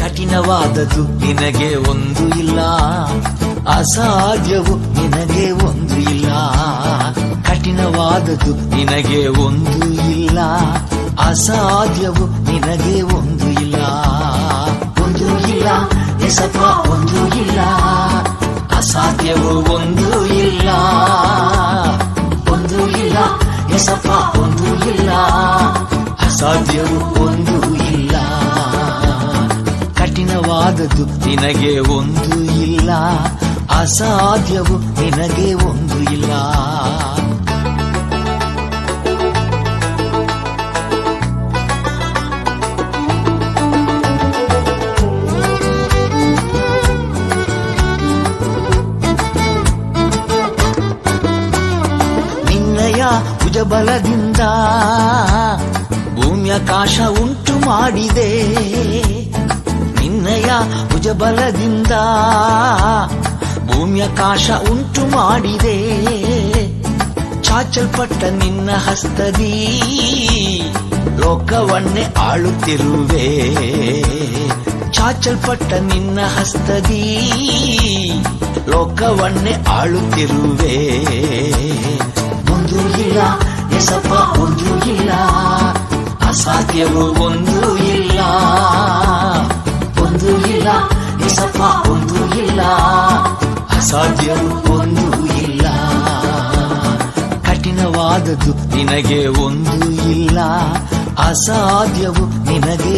ಕಠಿಣವಾದದ್ದು ನಿನಗೆ ಒಂದು ಇಲ್ಲ. ಅಸಾಧ್ಯವು ನಿನಗೆ ಒಂದು ಇಲ್ಲ. ಕಠಿಣವಾದದ್ದು ನಿನಗೆ ಒಂದು ಇಲ್ಲ. ಅಸಾಧ್ಯವು ನಿನಗೆ ಒಂದು ಇಲ್ಲ. ಒಂದು ಇಲ್ಲ. ಎಸಪ್ಪ, ಒಂದು ಇಲ್ಲ. ಅಸಾಧ್ಯವು ಒಂದು ಇಲ್ಲ. ಒಂದು ಇಲ್ಲ. ಎಸಪ್ಪ, ಒಂದು ಇಲ್ಲ. ಅಸಾಧ್ಯವು ಕಠಿಣವಾದದ್ದು ನಿನಗೆ ಒಂದು ಇಲ್ಲ ಅಸಾಧ್ಯವು ನಿನಗೆ ಒಂದು ಇಲ್ಲ. ನಿನ್ನಯ ಭುಜಬಲದಿಂದ ಭೂಮ್ಯಾಕಾಶ ಉಂಟು ಮಾಡಿದೆ ನಿನ್ನಯ ಭುಜಬಲದಿಂದ ಭೂಮ್ಯಾಕಾಶ ಉಂಟು ಮಾಡಿದೆ. ಚಾಚಲ್ಪಟ್ಟ ನಿನ್ನ ಹಸ್ತದಿ ಲೋಕವನ್ನೇ ಆಳುತ್ತಿರುವೆ. ಚಾಚಲ್ಪಟ್ಟ ನಿನ್ನ ಹಸ್ತದಿ ಲೋಕವನ್ನೇ ಆಳುತ್ತಿರುವೆ. ಒಂದು ಇಲ್ಲ, ಎಸಪ್ಪ, ಒಂದು ಇಲ್ಲ, ಅಸಾಧ್ಯವು ಒಂದು ಇಲ್ಲ. ಇಲ್ಲ ಎಸಪ್ಪ ಒಂದು ಇಲ್ಲ. ಅಸಾಧ್ಯವು ಒಂದು ಇಲ್ಲ. ಕಠಿಣವಾದದ್ದು ನಿನಗೆ ಒಂದು ಇಲ್ಲ. ಅಸಾಧ್ಯವು ನಿನಗೆ